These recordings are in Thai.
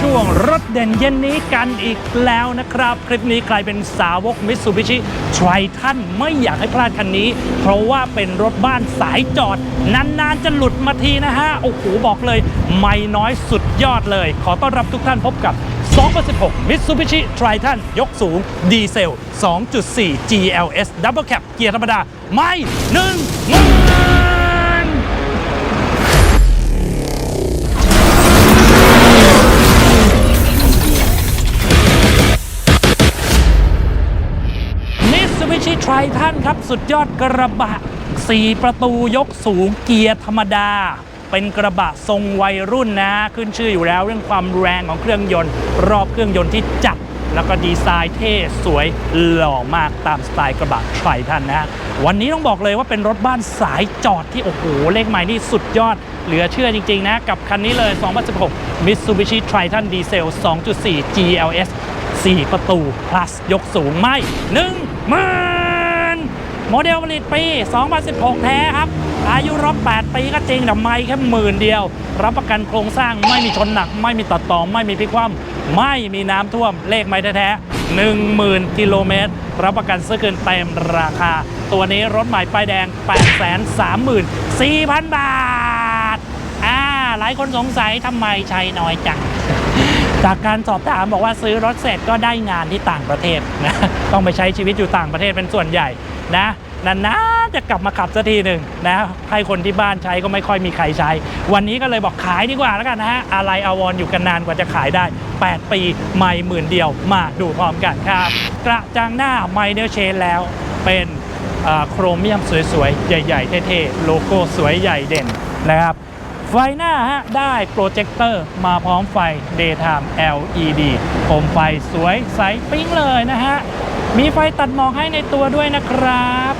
ช่วงรถเด่นเย็นนี้กันอีกแล้วนะครับ คลิปนี้ใครเป็นสาวก Mitsubishi Triton ไม่อยากให้พลาดคันนี้ เพราะว่าเป็นรถบ้านสายจอด นาน ๆ จะหลุดมาทีนะฮะ โอ้โห บอกเลย ไม่น้อยสุดยอดเลย ขอต้อนรับทุกท่านพบกับ 2016 Mitsubishi Triton ยกสูง ดีเซล 2.4 GLS Double Cab เกียร์ธรรมดา ไม่หนึ่งหมื่น ทันครับสุดยอดกระบะ 4 ประตูยกสูงเกียร์ธรรมดา เป็นกระบะทรงวัยรุ่นนะ ขึ้นชื่ออยู่แล้วเรื่องความแรงของเครื่องยนต์ รอบเครื่องยนต์ที่จัดแล้วก็ดีไซน์เท่สวยหล่อมากตามสไตล์กระบะไทรทันนะ วันนี้ต้องบอกเลยว่าเป็นรถบ้านสายจอดที่ โอ้โห เลขใหม่นี่สุดยอด เหลือเชื่อจริง ๆ นะ กับคันนี้เลย 2016 Mitsubishi Triton Diesel 2.4 GLS 4 ประตู plus ยกสูงไม่1 0 0 0 0 โมเดลผลิตปี 2016 แท้ครับ อายุรบ8 ปีก็จริงแต่ไม่แค่หมื่นเดียว รับประกันโครงสร้างไม่มีชนหนัก ไม่มีตัดต่อ ไม่มีพิกคว่ำไม่มีน้ำท่วม เลขไม่แท้ๆ10,000 กิโลเมตร รับประกันซื้อคืนเต็มราคา ตัวนี้รถใหม่ป้ายแดง 834,000 บาท อ่า หลายคนสงสัยทำไมใช้น้อยจังจากการสอบถามบอกว่าซื้อรถเสร็จก็ได้งานที่ต่างประเทศนะต้องไปใช้ชีวิตอยู่ต่างประเทศเป็นส่วนใหญ่ นะนานๆจะกลับมาขับสักทีหนึ่งนะให้คนที่บ้านใช้ก็ไม่ค่อยมีใครใช้ วันนี้ก็เลยบอกขายดีกว่าแล้วกันนะฮะอะไรอาวรณ์อยู่กันนานกว่าจะขายได้ 8 ปีไม่หมื่นเดียวมาดูพร้อมกันครับ กระจังหน้าไมเนอร์เชนแล้วเป็นโครเมียมสวยๆ ใหญ่ๆ เท่ๆ โลโก้สวยใหญ่เด่นนะครับไฟหน้าฮะได้โปรเจคเตอร์มาพร้อมไฟ Daytime LED โคมไฟสวยใสปิ๊งเลยนะฮะ มีไฟตัดหมอกให้ในตัวด้วยนะครับ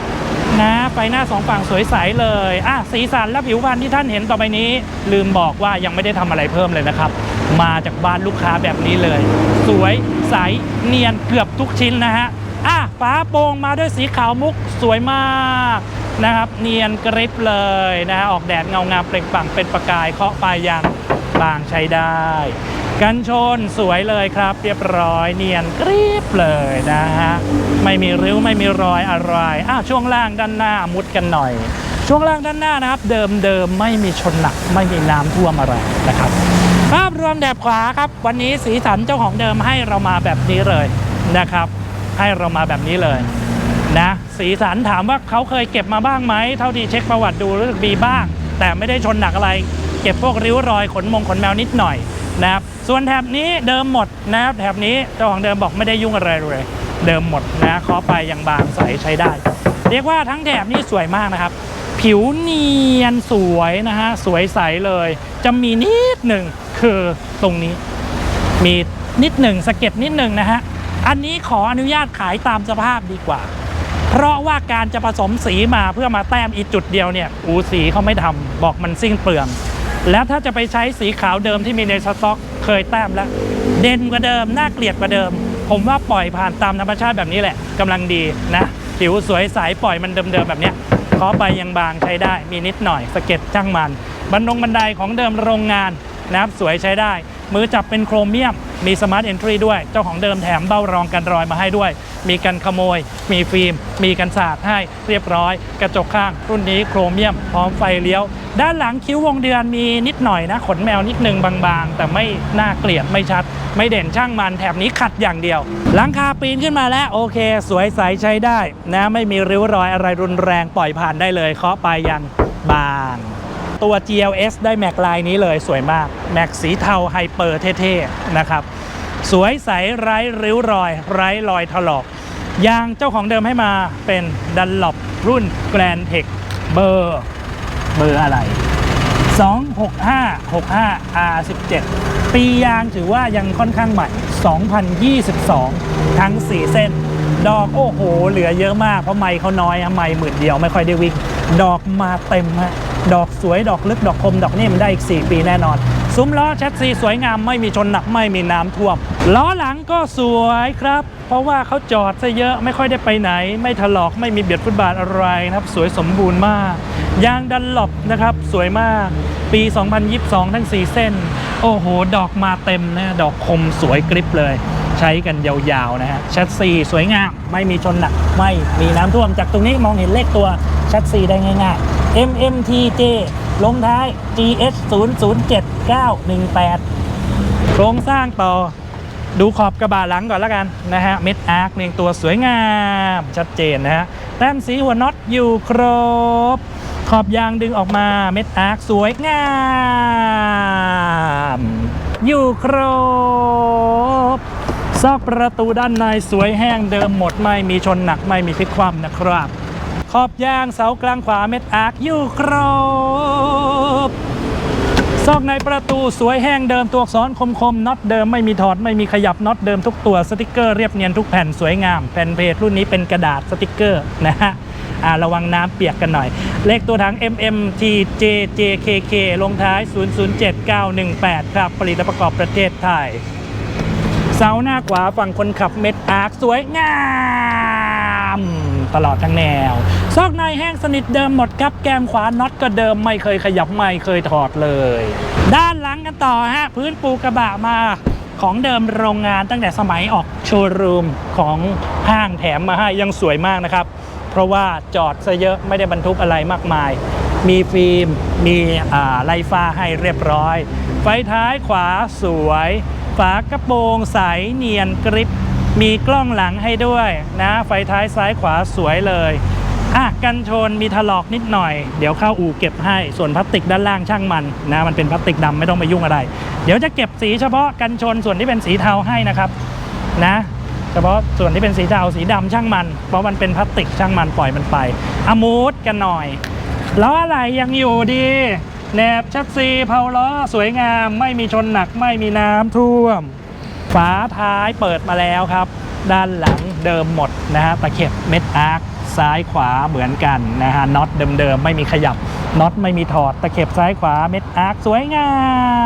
นะไฟหน้าสองฝั่งสวยใสเลยอะสีสันและผิวพรรณที่ท่านเห็นต่อไปนี้ ลืมบอกว่ายังไม่ได้ทำอะไรเพิ่มเลยนะครับ มาจากบ้านลูกค้าแบบนี้เลย สวยใสเนียนเกือบทุกชิ้นนะฮะอะฝาโปร่งมาด้วยสีขาวมุกสวยมากนะครับเนียนกริบเลยนะฮะออกแดดเงางามเปล่งปลั่งเป็นประกายเคาะปลายยางบางใช้ได้ กันชนสวยเลยครับ เรียบร้อยเนียนกริบเลยนะฮะไม่มีริ้วไม่มีรอยอะไรอะช่วงล่างด้านหน้ามุดกันหน่อย ช่วงล่างด้านหน้านะครับ เดิมเดิมไม่มีชนหนักไม่มีน้ำท่วมอะไรนะครับ ภาพรวมแดบขวาครับ วันนี้สีสันเจ้าของเดิมให้เรามาแบบนี้เลยนะครับ ให้เรามาแบบนี้เลยนะสีสันถามว่าเขาเคยเก็บมาบ้างไหมเท่าที่เช็คประวัติดูรู้สึกมีบ้าง แต่ไม่ได้ชนหนักอะไร เก็บพวกริ้วรอยขนมงขนแมวนิดหน่อยนะครับ ส่วนแถบนี้เดิมหมดนะครับแถบนี้เจ้าของเดิมบอกไม่ได้ยุ่งอะไรเลย เดิมหมดนะเคาะไปยังบางใสใช้ได้ เรียกว่าทั้งแถบนี้สวยมากนะครับ ผิวเนียนสวยนะฮะสวยใสเลย จะมีนิดหนึ่งคือตรงนี้ มีนิดหนึ่งสะเก็ดนิดหนึ่งนะฮะอันนี้ขออนุญาตขายตามสภาพดีกว่า เพราะว่าการจะผสมสีมาเพื่อมาแต้มอีกจุดเดียวเนี่ยอูสีเขาไม่ทำบอกมันสิ้นเปลือง แล้วถ้าจะไปใช้สีขาวเดิมที่มีในสต็อก เคยแต้มแล้ว เด่นกว่าเดิม น่าเกลียดกว่าเดิม ผมว่าปล่อยผ่านตามธรรมชาติแบบนี้แหละกำลังดีนะผิวสวยใสปล่อยมันเดิมๆแบบเนี้ยเคาะไปยังบางใช้ได้มีนิดหน่อยสะเก็ดช่างมันบันดงบันไดของเดิมโรงงานนะครับสวยใช้ได้ มือจับเป็นโครเมียม มีสมาร์ทเอนทรีด้วย เจ้าของเดิมแถมเบ้ารองกันรอยมาให้ด้วย มีกันขโมย มีฟิล์ม มีกันสาดให้เรียบร้อย กระจกข้าง รุ่นนี้โครเมียม พร้อมไฟเลี้ยว ด้านหลังคิ้ววงเดือนมีนิดหน่อยนะ ขนแมวนิดนึงบางๆ แต่ไม่น่าเกลียดไม่ชัด ไม่เด่นช่างมันแถบนี้ขัดอย่างเดียว หลังคาปีนขึ้นมาแล้วโอเค สวยใสใช้ได้นะไม่มีริ้วรอยอะไรรุนแรงปล่อยผ่านได้เลยเคาะไปยังบาง ตัว GLS ได้แม็กลายนี้เลยสวยมาก แม็กสีเทาไฮเปอร์เท่ๆนะครับ สวยใสไร้ริ้วรอย ไร้รอยถลอก ยางเจ้าของเดิมให้มาเป็นดันหลบรุ่นแกรนเทคเบอร์เบอร์อะไร 265 65 R17 ปียางถือว่ายังค่อนข้างใหม่ 2022 ทั้ง 4 เส้น ดอกโอ้โห เหลือเยอะมากเพราะไม่เขาน้อยอะไม่หมื่นเดียวไม่ค่อยได้วิ่ง ดอกมาเต็มฮะดอกสวยดอกลึกดอกคมดอกนี่มันได้อีก 4 ปีแน่นอน ซุ้มล้อแชสซีสวยงามไม่มีชนหนักไม่มีน้ำท่วม ล้อหลังก็สวยครับ เพราะว่าเขาจอดซะเยอะไม่ค่อยได้ไปไหน ไม่ถลอกไม่มีเบียดฟุตบาทอะไรนะครับ สวยสมบูรณ์มากยางดันหลบนะครับสวยมากปี 2022 ทั้ง 4 เส้น โอ้โห ดอกมาเต็มนะดอกคมสวยกริบเลย ใช้กันยาวๆนะฮะชัดซีสวยงาม ไม่มีชนหนัก ไม่มีน้ำท่วมจากตรงนี้มองเห็นเลขตัวชัดซีได้ง่ายๆ MMTJ ลงท้าย GH 0 0 7 9 1 8 โครงสร้างต่อดูขอบกระบะหลังก่อนแล้วกันนะฮะเม็ดอาร์คเรียงตัวสวยงาม ชัดเจนนะฮะแต้มสีหัวน็อตอยู่ครบ ขอบยางดึงออกมาเม็ดอาร์คสวยงาม อยู่ครบ ซอกประตูด้านในสวยแห้งเดิมหมดไม่มีชนหนักไม่มีพลิกคว่ำนะครับ ขอบยางเสากลางขวาเม็ดอาร์คอยู่ครบซอกในประตูสวยแห้งเดิมตัวอักษรคมๆน็อตเดิมไม่มีถอดไม่มีขยับน็อตเดิมทุกตัวสติกเกอร์เรียบเนียนทุกแผ่นสวยงามแผ่นเพจรุ่นนี้เป็นกระดาษสติกเกอร์นะฮะอ่าระวังน้ำเปียกกันหน่อย เลขตัวถัง MMTJJKK ลงท้าย 007918 ครับผลิตและประกอบประเทศไทย เสาหน้าขวาฝั่งคนขับเม็ดอาร์คสวยงามตลอดทั้งแนว ซอกในแห้งสนิทเดิมหมดครับแกมขวาน็อตก็เดิมไม่เคยขยับไม่เคยถอดเลย ด้านหลังกันต่อฮะพื้นปูกระบะมาของเดิมโรงงานตั้งแต่สมัยออกโชว์รูมของห้างแถมมาให้ยังสวยมากนะครับ เพราะว่าจอดซะเยอะไม่ได้บรรทุกอะไรมากมาย มีฟิล์ม มีอ่าไลฟ้าให้เรียบร้อย ไฟท้ายขวาสวย ฝากระโปรงใสเนียนกริบมีกล้องหลังให้ด้วยนะ ไฟท้ายซ้ายขวาสวยเลยอะกันชนมีถลอกนิดหน่อย เดี๋ยวเข้าอู่เก็บให้ส่วนพลาสติกด้านล่างช่างมันนะมันเป็นพลาสติกดำไม่ต้องไปยุ่งอะไร เดี๋ยวจะเก็บสีเฉพาะกันชนส่วนที่เป็นสีเทาให้นะครับนะ เฉพาะส่วนที่เป็นสีเทาสีดำช่างมัน เพราะมันเป็นพลาสติกช่างมันปล่อยมันไปอะมูดกันหน่อยล้ออะไรยังอยู่ดี แหนบชัดซีเพาล้อสวยงามไม่มีชนหนักไม่มีน้ำท่วม ฝาท้ายเปิดมาแล้วครับ ด้านหลังเดิมหมดนะฮะตะเข็บเม็ดอาร์คซ้ายขวาเหมือนกันนะฮะน็อตเดิมๆไม่มีขยับน็อตไม่มีถอดตะเข็บซ้ายขวาเม็ดอาร์คสวยงา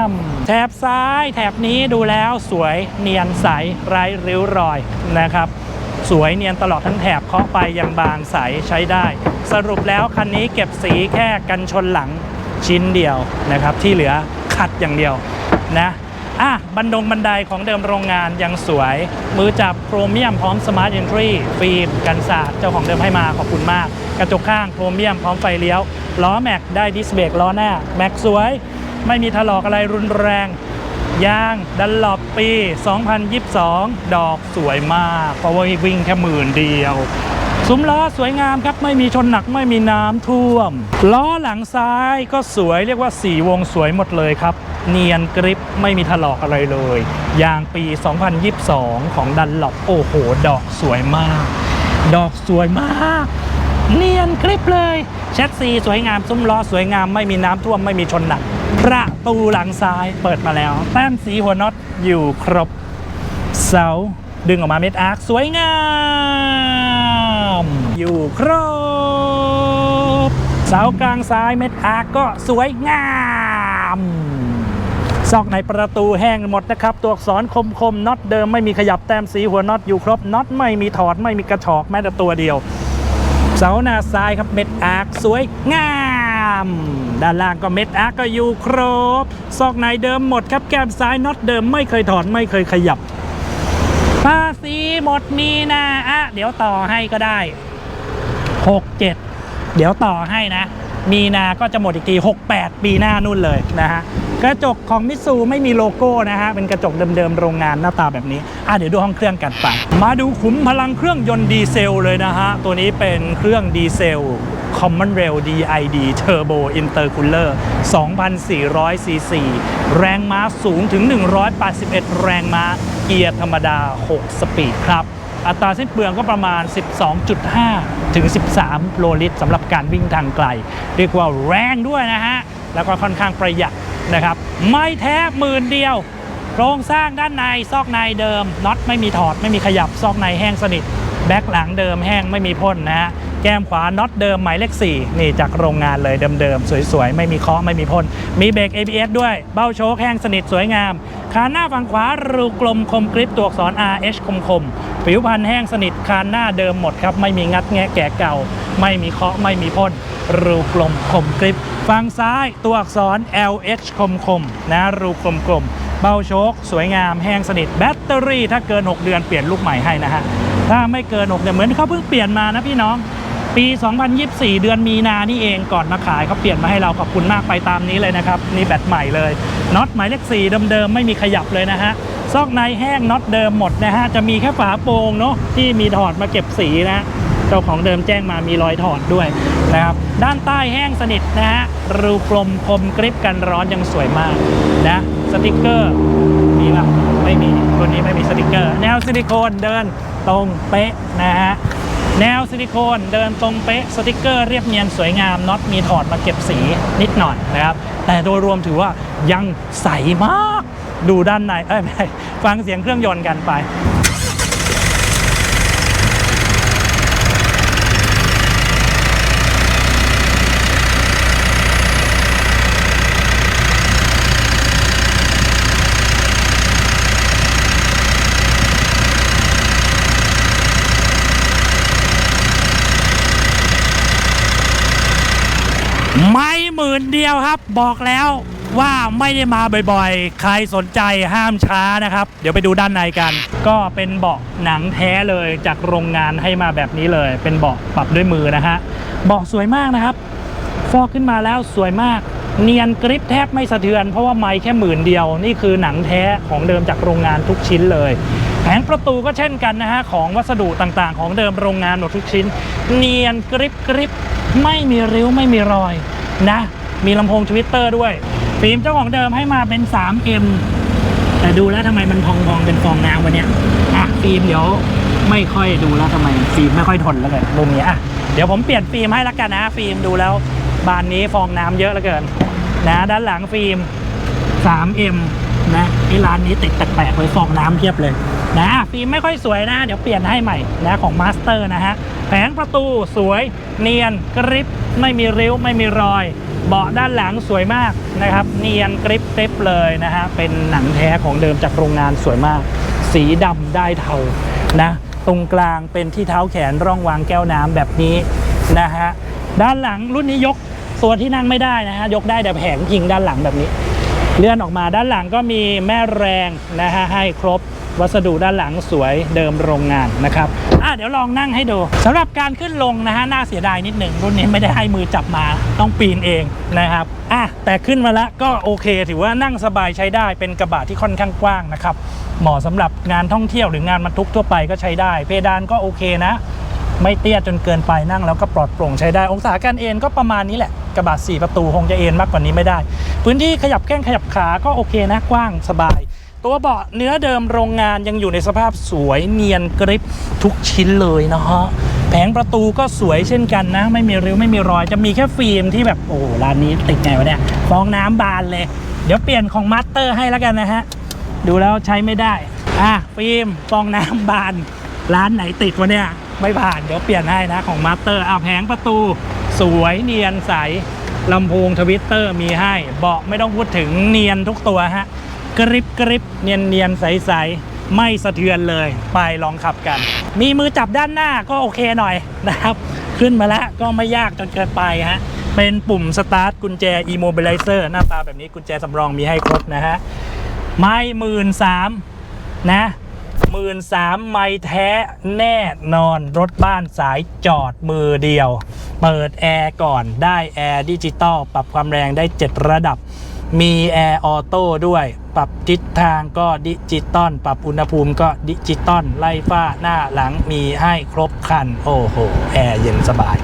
ม แถบซ้ายแถบนี้ดูแล้วสวยเนียนใสไร้ริ้วรอยนะครับ สวยเนียนตลอดทั้งแถบเคาะไปยังบางใสใช้ได้ สรุปแล้วคันนี้เก็บสีแค่กันชนหลัง ชิ้นเดียวนะครับ ที่เหลือขัดอย่างเดียวนะอะบันดงบันไดของเดิมโรงงานยังสวย มือจับโครเมียมพร้อมสมาร์ท e อนทรีฟิล์มกันสาดเจ้าของเดิมให้มาขอบคุณมาก กระจกข้างโครเมียมพร้อมไฟเลี้ยว ล้อแม็กได้ดิสเบรกล้อหน้า แม็กสวย ไม่มีถลอกอะไรรุนแรงยางดันหลบปี 2022 ดอกสวยมาก เพราะว่าวิ่งแค่หมื่นเดียว ซุ้มล้อสวยงามครับไม่มีชนหนักไม่มีน้ำท่วม ล้อหลังซ้ายก็สวยเรียกว่าสีวงสวยหมดเลยครับ เนียนกริปไม่มีถลอกอะไรเลย ยางปี 2022 ของดันหลบโอ้โห ดอกสวยมาก ดอกสวยมาก เนียนกริปเลยแชทซีสวยงามซุ้มล้อสวยงามไม่มีน้ำท่วมไม่มีชนหนักประตูหลังซ้ายเปิดมาแล้ว แต้มสีหัวน็อตอยู่ครบเสาดึงออกมาเม็ดอาร์คสวยงาม อยู่ครบเสากลางซ้ายเม็ดอาร์คก็สวยงามซอกในประตูแห้งหมดนะครับ ตัวอักษรคมๆน็อตเดิมไม่มีขยับแต้มสีหัวน็อตอยู่ครบน็อตไม่มีถอดไม่มีกระชอกแม้แต่ตัวเดียว เสาหน้าซ้ายครับเม็ดอาร์คสวยงามด้านล่างก็เม็ดอาร์คก็อยู่ครบซอกในเดิมหมดครับแก้มซ้ายน็อตเดิมไม่เคยถอดไม่เคยขยับ ภาษีหมดมีนาอะเดี๋ยวต่อให้ก็ได้ 6 7 เดี๋ยวต่อให้นะ มีนาก็จะหมดอีกที 68 ปีหน้านู่นเลยนะฮะ กระจกของมิตซูไม่มีโลโก้นะฮะ เป็นกระจกเดิมๆโรงงานหน้าตาแบบนี้ อะเดี๋ยวดูห้องเครื่องกันไป มาดูขุมพลังเครื่องยนต์ดีเซลเลยนะฮะ ตัวนี้เป็นเครื่องดีเซล Common Rail DID Turbo Intercooler 2,400ซีซีแรงม้าสูงถึง 181 แรงม้า เกียร์ธรรมดา 6 สปีดครับ อัตราสิ้นเปลืองก็ประมาณ 12.5 ถึง 13 โลลิตรสำหรับการวิ่งทางไกล เรียกว่าแรงด้วยนะฮะ แล้วก็ค่อนข้างประหยัดนะครับ ไม่แท้หมื่นเดียวโครงสร้างด้านในซอกในเดิมน็อตไม่มีถอดไม่มีขยับซอกในแห้งสนิท แบ็คหลังเดิมแห้งไม่มีพ่นนะฮะ แก้มขวาน็อตเดิมหมายเลข 4 นี่จากโรงงานเลยเดิมๆ สวยๆ ไม่มีเคาะไม่มีพ่น มีเบรก ABS ด้วย เบ้าโชคแห้งสนิทสวยงามคานหน้าฝั่งขวารูกลมคมกริปตัวอักษร RH คมคมผิวพันธ์แห้งสนิทคานหน้าเดิมหมดครับ ไม่มีงัดแงะแก่เก่า ไม่มีเคาะไม่มีพ่นรูกลมคมกริบฝั่งซ้ายตัวอักษร LH คมคมนะรูกลมกลมเบ้าโชคสวยงามแห้งสนิทแบตเตอรี่ถ้าเกิน 6 เดือนเปลี่ยนลูกใหม่ให้นะฮะถ้าไม่เกิน6เดือนเหมือนเขาเพิ่งเปลี่ยนมานะพี่น้อง ปี 2024 เดือนมีนานี่เองก่อนมาขายเขาเปลี่ยนมาให้เราขอบคุณมากไปตามนี้เลยนะครับนี่แบตใหม่เลยน็อตหมายเลข4เดิมๆไม่มีขยับเลยนะฮะซอกในแห้งน็อตเดิมหมดนะฮะจะมีแค่ฝาโปร่งเนาะที่มีถอดมาเก็บสีนะเจ้าของเดิมแจ้งมามีรอยถอดด้วยนะครับด้านใต้แห้งสนิทนะฮะรูกลมคมกริบกันร้อนยังสวยมากนะสติกเกอร์มีป่ะไม่มีตัวนี้ไม่มีสติกเกอร์ แนวซิลิโคนเดินตรงเป๊ะนะฮะ แนวซิลิโคนเดินตรงเป๊ะสติกเกอร์เรียบเนียนสวยงามน็อตมีถอดมาเก็บสีนิดหน่อยนะครับ แต่โดยรวมถือว่ายังใสมากดูด้านในเอ้ยไม่ฟังเสียงเครื่องยนต์กันไป ไม่หมื่ นเดียวครับ บอกแล้วว่าไม่ได้มาบ่อยๆ ใครสนใจห้ามช้านะครับ เดี๋ยวไปดูด้านในกัน ก็เป็นเบาะหนังแท้เลยจากโรงงานให้มาแบบนี้เลย เป็นเบาะปรับด้วยมือนะฮะเบาะสวยมากนะครับ ฟอกขึ้นมาแล้วสวยมาก เนียนกริปแทบไม่สะเทือน เพราะว่าไม้แค่หมื่นเดียว นี่คือหนังแท้ของเดิมจากโรงงานทุกชิ้นเลยแผงประตูก็เช่นกันนะฮะของวัสดุต่างๆ ของเดิมโรงงานหมดทุกชิ้น เนียนกริปกริปไม่มีริ้วไม่มีรอยนะ มีลำโพงทวิตเตอร์ด้วย ฟิล์มเจ้าของเดิมให้มาเป็น 3M แต่ดูแล้วทำไมมันพองๆเป็นฟองน้ำวะเนี่ยอะฟิล์มเดี๋ยวไม่ค่อยดูแล้วทำไมฟิล์มไม่ค่อยทนแล้วเกินมุมนี้อะเดี๋ยวผมเปลี่ยนฟิล์มให้ละกันนะ ฟิล์มดูแล้วบานนี้ฟองน้ำเยอะเหลือเกิน นะ ด้านหลังฟิล์ม 3M นะไอ้ร้านนี้ติดแปลกๆไว้ฟองน้ำเพียบเลย นะฟิล์มไม่ค่อยสวยนะ เดี๋ยวเปลี่ยนให้ใหม่นะของมาสเตอร์นะฮะแผงประตูสวยเนียนกริปไม่มีริ้วไม่มีรอย เบาะด้านหลังสวยมากนะครับ เนียนกริปกริปเลยนะฮะ เป็นหนังแท้ของเดิมจากโรงงานสวยมาก สีดำได้เทานะ ตรงกลางเป็นที่เท้าแขนร่องวางแก้วน้ำแบบนี้นะฮะ ด้านหลังรุ่นนี้ยกตัวที่นั่งไม่ได้นะฮะ ยกได้แต่แผงพิงด้านหลังแบบนี้ เลื่อนออกมาด้านหลังก็มีแม่แรงนะฮะให้ครบ วัสดุด้านหลังสวยเดิมโรงงานนะครับอะเดี๋ยวลองนั่งให้ดูสำหรับการขึ้นลงนะฮะน่าเสียดายนิดหนึ่งรุ่นนี้ไม่ได้ให้มือจับมาต้องปีนเองนะครับอะแต่ขึ้นมาแล้วก็โอเค ถือว่านั่งสบายใช้ได้เป็นกระบะที่ค่อนข้างกว้างนะครับเหมาะสำหรับงานท่องเที่ยวหรืองานบรรทุกทั่วไปก็ใช้ได้ เพดานก็โอเคนะ ไม่เตี้ยจนเกินไปนั่งแล้วก็ปลอดโปร่งใช้ได้ องศาการเอนก็ประมาณนี้แหละกระบะ4ประตูคงจะเอนมากกว่านี้ไม่ได้ พื้นที่ขยับแข้งขยับขาก็โอเคนะกว้างสบาย ตัวเบาะเนื้อเดิมโรงงานยังอยู่ในสภาพสวยเนียนกริบทุกชิ้นเลยนะฮะแผงประตูก็สวยเช่นกันนะ ไม่มีริ้วไม่มีรอยจะมีแค่ฟิล์มที่แบบโอ้ร้านนี้ติดไงวะเนี่ยฟองน้ำบานเลย เดี๋ยวเปลี่ยนของมาสเตอร์ให้แล้วกันนะฮะดูแล้วใช้ไม่ได้อะฟิล์มฟองน้ำบาน ร้านไหนติดวะเนี่ยไม่ผ่านเดี๋ยวเปลี่ยนให้นะของมาสเตอร์เอะแผงประตู สวยเนียนใสลำโพงทวิตเตอร์มีให้เบาะไม่ต้องพูดถึงเนียนทุกตัวฮะ กริบกริบเนียนเนียนใสใสไม่สะเทือนเลย ไปลองขับกัน มีมือจับด้านหน้าก็โอเคหน่อยนะครับ ขึ้นมาแล้วก็ไม่ยากจนเกินไปฮะ เป็นปุ่มสตาร์ทกุญแจ immobilizer หน้าตาแบบนี้กุญแจสำรองมีให้ครบนะฮะ ไม่หมื่นสามนะหมื่นสามไม่แท้แน่นอนรถบ้านสายจอดมือเดียว เปิดแอร์ก่อนได้แอร์ดิจิตอลปรับความแรงได้ 7 ระดับ มีแอร์ออโต้ด้วย ปรับทิศทางก็ดิจิตอลปรับอุณหภูมิก็ดิจิตอลไล่ฝ้าหน้าหลังมีให้ครบคัน โอ้โห แอร์เย็นสบาย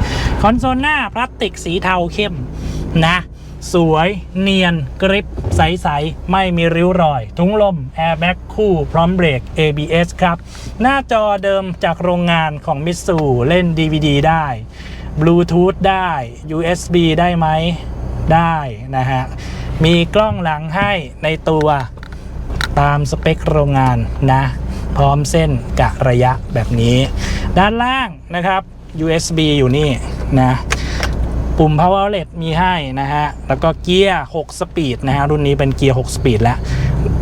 คอนโซลหน้าพลาสติกสีเทาเข้มนะ สวยเนียนกริปใส ๆ ไม่มีริ้วรอย ทุงลมแอร์แบ็กคู่พร้อมเบรก ABS ครับ หน้าจอเดิมจากโรงงานของมิตซูเล่น DVD ได้บลูทูธได้ USB ได้ไหมได้นะฮะ มีกล้องหลังให้ในตัวตามสเปคโรงงานนะ พร้อมเส้นกะระยะแบบนี้ ด้านล่างนะครับ USB อยู่นี่นะ ปุ่ม power outlet มีให้นะฮะ แล้วก็เกียร์ 6 สปีดนะฮะ รุ่นนี้เป็นเกียร์ 6 สปีดแล้ว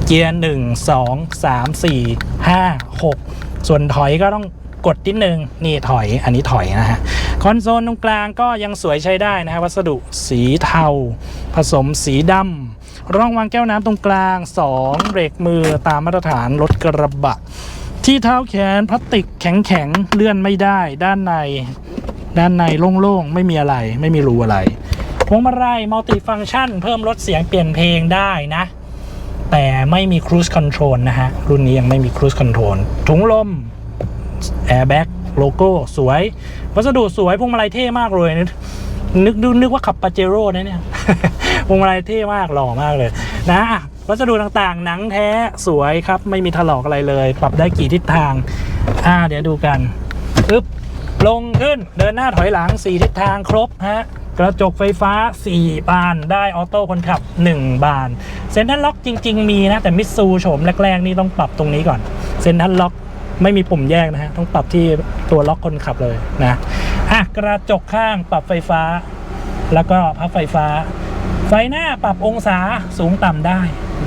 เกียร์ 1 2 3 4 5 6 ส่วนถอยก็ต้อง กดนิดนึงนี่ถอยอันนี้ถอยนะฮะคอนโซลตรงกลางก็ยังสวยใช้ได้นะฮะวัสดุสีเทา ผสมสีดำร่องวางแก้วน้ำตรงกลาง 2เบรกมือตามมาตรฐานรถกระบะ ที่เท้าแขนพลาสติกแข็งๆเลื่อนไม่ได้ ด้านใน ด้านในโล่งๆไม่มีอะไรไม่มีรูอะไรพวงมาลัยมัลติฟัง c t ชัน เพิ่มลดเสียงเปลี่ยนเพลงได้นะ แต่ไม่มี Cruise Control นะฮะ รุ่นนี้ยังไม่มี Cruise Control ถุงลม Airbag โลโก้สวย วัสดุสวยพวงมาลัยเท่มากเลยนะนึกดูนึกว่าขับปาเจโร่นะเนี่ยพวงมาลัยเท่มากหล่อมากเลย นะวัสดุต่างๆ หนังแท้สวยครับ ไม่มีถลอกอะไรเลย ปรับได้กี่ทิศทาง อ่า เดี๋ยวดูกันปึ๊บลงขึ้นเดินหน้าถอยหลัง 4 ทิศทางครบฮะกระจกไฟฟ้า 4 บานได้ออโต้คนขับ 1 บาน เซ็นทรัลล็อกจริง ๆ มีนะ แต่มิตซูโฉมแรก ๆ นี่ต้องปรับตรงนี้ก่อน เซ็นทรัลล็อก ไม่มีปุ่มแยกนะฮะต้องปรับที่ตัวล็อกคนขับเลยนะอะกระจกข้างปรับไฟฟ้า แล้วก็พับไฟฟ้า ไฟหน้าปรับองศาสูงต่ำได้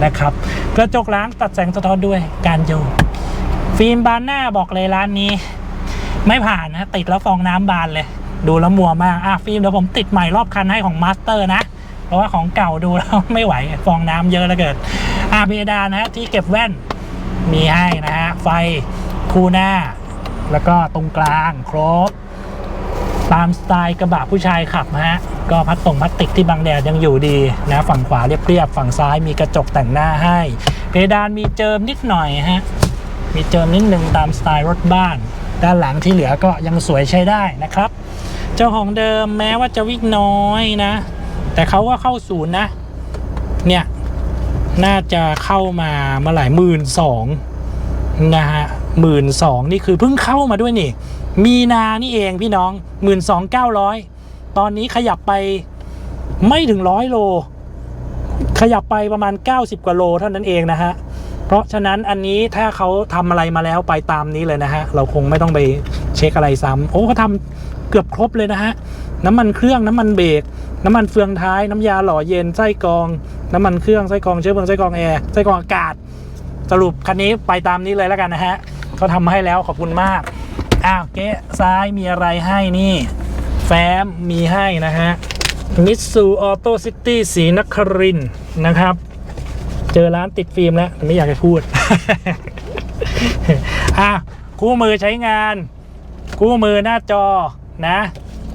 นะครับ กระจกหล้างตัดแสงสะท้อนด้วยการโยกฟิล์มบานหน้าบอกเลยร้านนี้ ไม่ผ่านนะติดแล้วฟองน้ำบานเลย ดูแล้วมัวมากอะฟิล์มเดี๋ยวผมติดใหม่รอบคันให้ของมาสเตอร์นะเพราะว่าของเก่าดูแล้วไม่ไหวฟองน้ำเยอะแล้วเกินอะเพดานนะที่เก็บแว่นมีให้นะฮะไฟ คู่หน้า แล้วก็ตรงกลางครบ ตามสไตล์กระบะผู้ชายขับนะฮะ ก็พัดตรงพลาสติกที่บังแดดยังอยู่ดีนะฝั่งขวาเรียบๆฝั่งซ้ายมีกระจกแต่งหน้าให้ เพดานมีเจิมนิดหน่อยฮะมีเจิมนิดนึงตามสไตล์รถบ้าน ด้านหลังที่เหลือก็ยังสวยใช้ได้นะครับ เจ้าของเดิมแม้ว่าจะวิ่งน้อยนะ แต่เขาก็เข้าศูนย์นะ เนี่ย น่าจะเข้ามาเมื่อไหร่หมื่นสองนะฮะ หมื่นสองนี่คือเพิ่งเข้ามาด้วยนี่ มีนานี่เองพี่น้องหมื่นสองเก้าร้อยตอนนี้ขยับไปไม่ถึงร้อยโล ขยับไปประมาณ 90 กว่าโลเท่านั้นเองนะฮะ เพราะฉะนั้นอันนี้ถ้าเขาทำอะไรมาแล้วไปตามนี้เลยนะฮะ เราคงไม่ต้องไปเช็คอะไรซ้ำโอ้เขาทำเกือบครบเลยนะฮะ น้ำมันเครื่องน้ำมันเบรกน้ำมันเฟืองท้ายน้ำยาหล่อเย็นไส้กรอง น้ำมันเครื่องไส้กรองเชื้อเพลิงไส้กรองแอร์ไส้กรองอากาศ สรุปคันนี้ไปตามนี้เลยแล้วกันนะฮะ เขาทำมาให้แล้วขอบคุณมากอ้าวเก๊ซ้ายมีอะไรให้นี่ แฟ้มมีให้นะฮะมิตซูออโต้ซิตี้สีนครินนะครับ เจอร้านติดฟิล์มแล้วไม่อยากจะพูดอะคู่มือใช้งาน คู่มือหน้าจอนะ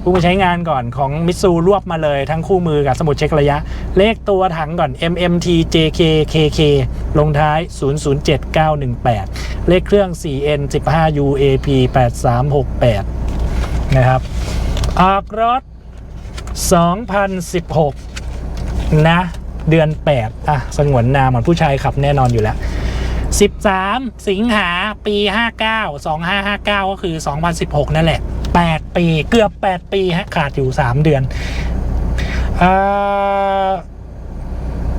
คู่มือใช้งานก่อนของมิตซูรวบมาเลยทั้งคู่มือกับสมุดเช็คระยะ เลขตัวถังก่อน MMT JK KK ลงท้าย 007918 เลขเครื่อง 4N 15 UAP 8368 นะครับ ออกรถ 2016 นะ เดือน 8 อะ สงวนนามเหมือนผู้ชายขับแน่นอนอยู่แล้ว13 สิงหาปี 59 2559 ก็คือ 2016 นั่นแหละ 8 ปี เกือบ 8 ปีฮะขาดอยู่ 3 เดือน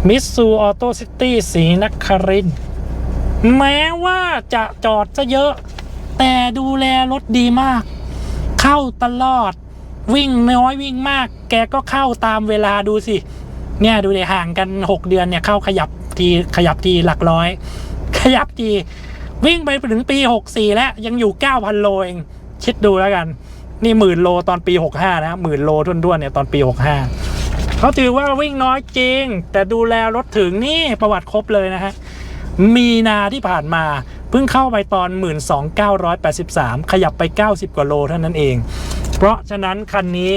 มิสซูออโต้ซิตี้สีนครินแม้ว่าจะจอดจะเยอะ แต่ดูแลรถดีมาก เข้าตลอด วิ่งน้อยวิ่งมาก แกก็เข้าตามเวลาดูสิ เนี่ยดูเลยห่างกัน 6 เดือนเนี่ยเข้าขยับทีขยับทีหลักร้อย ขยับทีวิ่งไปถึงปี 64 แล้วยังอยู่ 9,000 โลเอง คิดดูแล้วกัน นี่หมื่นโลตอนปี 65 นะหมื่นโลทุ่นๆเนี่ยตอนปี 65เขาถือว่าวิ่งน้อยจริง แต่ดูแลรถถึงนี่ประวัติครบเลยนะฮะมีนาที่ผ่านมาเพิ่งเข้าไปตอน 12,983 ขยับไป 90 กว่าโลเท่านั้นเอง เพราะฉะนั้นคันนี้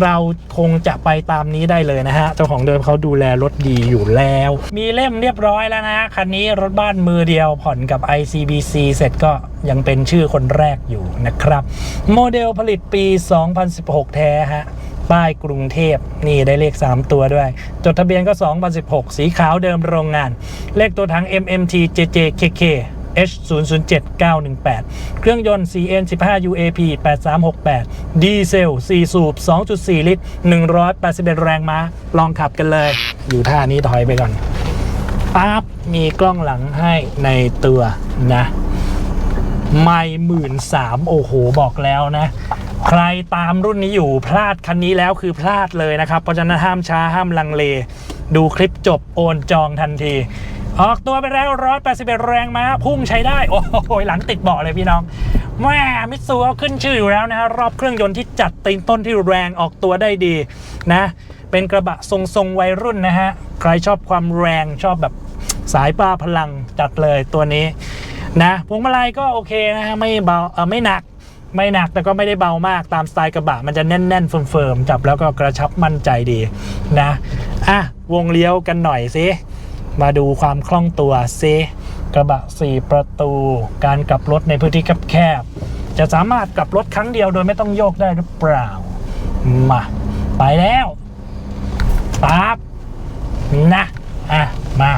เราคงจะไปตามนี้ได้เลยนะฮะ เจ้าของเดิมเขาดูแลรถดีอยู่แล้ว มีเล่มเรียบร้อยแล้วนะคันนี้รถบ้านมือเดียวผ่อนกับ ICBC เสร็จก็ยังเป็นชื่อคนแรกอยู่นะครับ โมเดลผลิตปี 2016 แท้ฮะป้ายกรุงเทพนี่ได้เลข 3 ตัวด้วย จดทะเบียนก็ 2016 สีขาวเดิมโรงงาน เลขตัวถัง MMT JJKK H 0 0 7 9 1 8 เครื่องยนต์ CN 15 UAP 8368 ดีเซล 4 สูบ 2.4 ลิตร 181 แรงม้า ลองขับกันเลย อยู่ท่านี้ถอยไปก่อนปั๊บมีกล้องหลังให้ในตัวนะไม่หมื่นสามโอ้โห บอกแล้วนะ ใครตามรุ่นนี้อยู่พลาดคันนี้แล้วคือพลาดเลยนะครับ เพราะฉะนั้นห้ามช้าห้ามลังเล ดูคลิปจบโอนจองทันที ออกตัวไปแล้ว 181 แรงม้าพุ่งใช้ได้ โอ้โห หลังติดเบาะเลยพี่น้องแม่มิตซูเขาขึ้นชื่ออยู่แล้วนะฮะรอบเครื่องยนต์ที่จัดตีนต้นที่แรงออกตัวได้ดีนะ เป็นกระบะทรงทรงวัยรุ่นนะฮะ ใครชอบความแรงชอบแบบสายป้าพลังจัดเลยตัวนี้นะพวงมาลัยก็โอเคนะฮะ ไม่เบาเออไม่หนักไม่หนักแต่ก็ไม่ได้เบามากตามสไตล์กระบะมันจะแน่นๆเฟิร์มๆจับแล้วก็กระชับมั่นใจดีนะอะวงเลี้ยวกันหน่อยสิ มาดูความคล่องตัวซิกระบะ 4 ประตู การกลับรถในพื้นที่แคบๆจะสามารถกลับรถครั้งเดียวโดยไม่ต้องโยกได้หรือเปล่า มา ไปแล้วปั๊บนะอะมา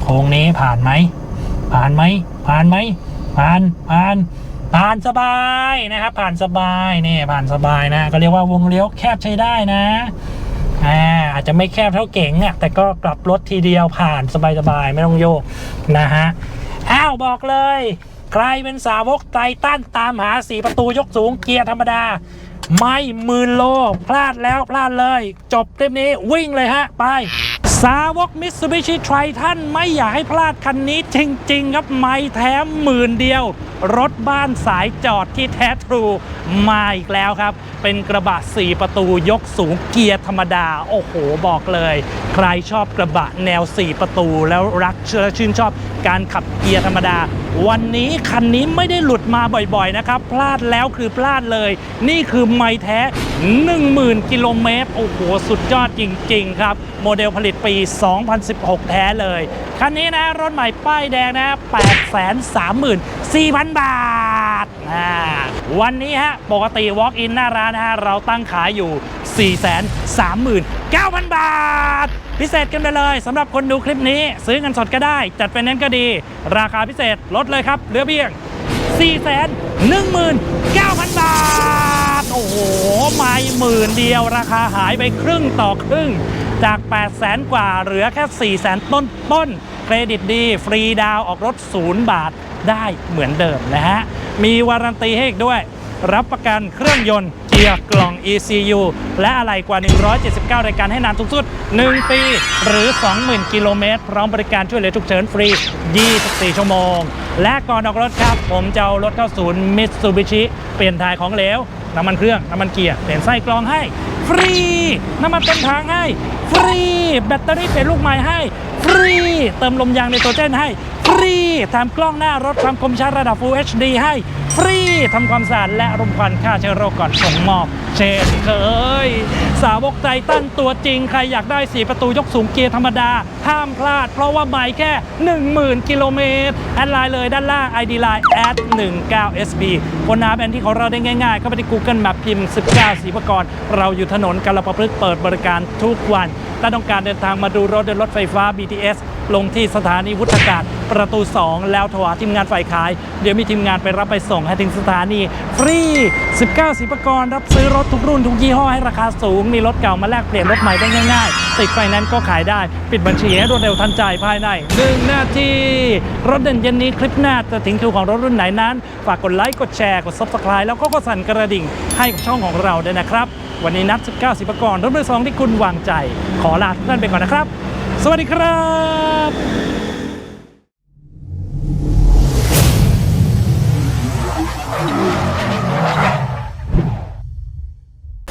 โค้งนี้ผ่านไหม ผ่านไหม ผ่านไหม ผ่าน ผ่าน ผ่านสบายนะครับ ผ่านสบายนี่ผ่านสบายนะ ก็เรียกว่าวงเลี้ยวแคบใช้ได้นะ อ่าอาจจะไม่แคบเท่าเก๋งอะแต่ก็กลับรถทีเดียวผ่านสบายๆ ไม่ต้องโยกนะฮะ อ้าวบอกเลย ใครเป็นสาวกไตตันตามหาสีประตูยกสูงเกียร์ธรรมดา ไม่หมื่นโล พลาดแล้วพลาดเลย จบคลิปนี้วิ่งเลยฮะ ไป สาวกมิตซูบิชิไททันไม่อยากให้พลาดคันนี้จริง ๆ ครับไม่แถมหมื่นเดียว รถบ้านสายจอดที่แท้ทรูมาอีกแล้วครับ เป็นกระบะ 4 ประตูยกสูงเกียร์ธรรมดา โอ้โหบอกเลย ใครชอบกระบะแนว 4 ประตู แล้วรักเชื่อชื่นชอบการขับเกียร์ธรรมดา วันนี้คันนี้ไม่ได้หลุดมาบ่อยๆนะครับ พลาดแล้วคือพลาดเลย นี่คือไม่แท้ 10,000 กิโลเมตรโอ้โหสุดยอดจริง ๆ ครับ โมเดลผลิตปี 2016 แท้เลย คันนี้นะรถใหม่ป้ายแดงนะ 834,000 บาทอ่าวันนี้ฮะ ปกติ Walk in หน้าร้านนะฮะ เราตั้งขายอยู่ 439,000 บาท พิเศษกันไปเลยสำหรับคนดูคลิปนี้ ซื้อเงินสดก็ได้ จัดไฟแนนซ์ก็ดี ราคาพิเศษลดเลยครับเหลือเพียง 4 1 9 0 0 0 บาท โอ้โห ไม่หมื่นเดียวราคาหายไปครึ่งต่อครึ่ง จาก 8 0 0แสนกว่าเหลือแค่ 4 0 0แสนต้นต้นๆเครดิตดี ฟรีดาวออกรถ 0 บาทได้เหมือนเดิมนะฮะ มีวารันตีให้อีกด้วย รับประกันเครื่องยนต์เกียร์กล่อง ECU และอะไรกว่า 179 รายการให้นานทุกสุด 1 ปี หรือ 20,000 กิโลเมตร พร้อมบริการช่วยเหลือฉุกเฉินฟรี 24 ชั่วโมง และก่อนออกรถครับ ผมจะเอารถเข้าศูนย์มิตซูบิชิเปลี่ยนถ่ายของเหลวน้ำมันเครื่อง น้ำมันเกียร์ เปลี่ยนไส้กรองให้ ฟรี น้ำมันเต็มถังให้ ฟรี แบตเตอรี่เป็นลูกใหม่ให้ ฟรี เติมลมยางในตัวเจนให้ ฟรีแถมกล้องหน้ารถความคมชัดระดับ Full HD ให้ ฟรีทำความสะอาดและรมควันฆ่าเชื้อโรคก่อนส่งมอบ เช่นเคย สาวกใจตั้นตัวจริง ใครอยากได้ 4 ประตูยกสูงเกียร์ธรรมดา ห้ามพลาด เพราะว่าไม่แค่ 10,000 กิโลเมตร แอดไลน์เลยด้านล่าง ID Line 19 SB ค้นหาแบนที่ของเราได้ง่ายๆ เข้าไปที่ Google Map พิมพ์ 19สีประกรณ์เราอยู่ถนนกาลประพฤกษ์เปิดบริการทุกวัน ถ้าต้องการเดินทางมาดูรถโดยรถไฟฟ้า BTS ลงที่สถานีวุฒากาศ ประตู 2 แล้วโทรหาทีมงานฝ่ายขาย เดี๋ยวมีทีมงานไปรับไปส่งให้ถึงสถานี ฟรี 19 สิบกรรับซื้อรถทุกรุ่นทุกยี่ห้อให้ราคาสูง มีรถเก่ามาแลกเปลี่ยนรถใหม่ได้ง่ายๆ ติดไฟแนนซ์ก็ขายได้ ปิดบัญชีให้รวดเร็วทันใจภายใน 1 นาที รถเด่นเย็นนี้คลิปหน้าจะถึงคิวของรถรุ่นไหนนั้น ฝากกดไลค์กดแชร์กด subscribe แล้วก็กดสั่นกระดิ่งให้กับช่องของเราด้วยนะครับ วันนี้นัด 19 สิบกรรถมือสองที่คุณวางใจ ขอลาทุกท่านไปก่อนนะครับ สวัสดีครับ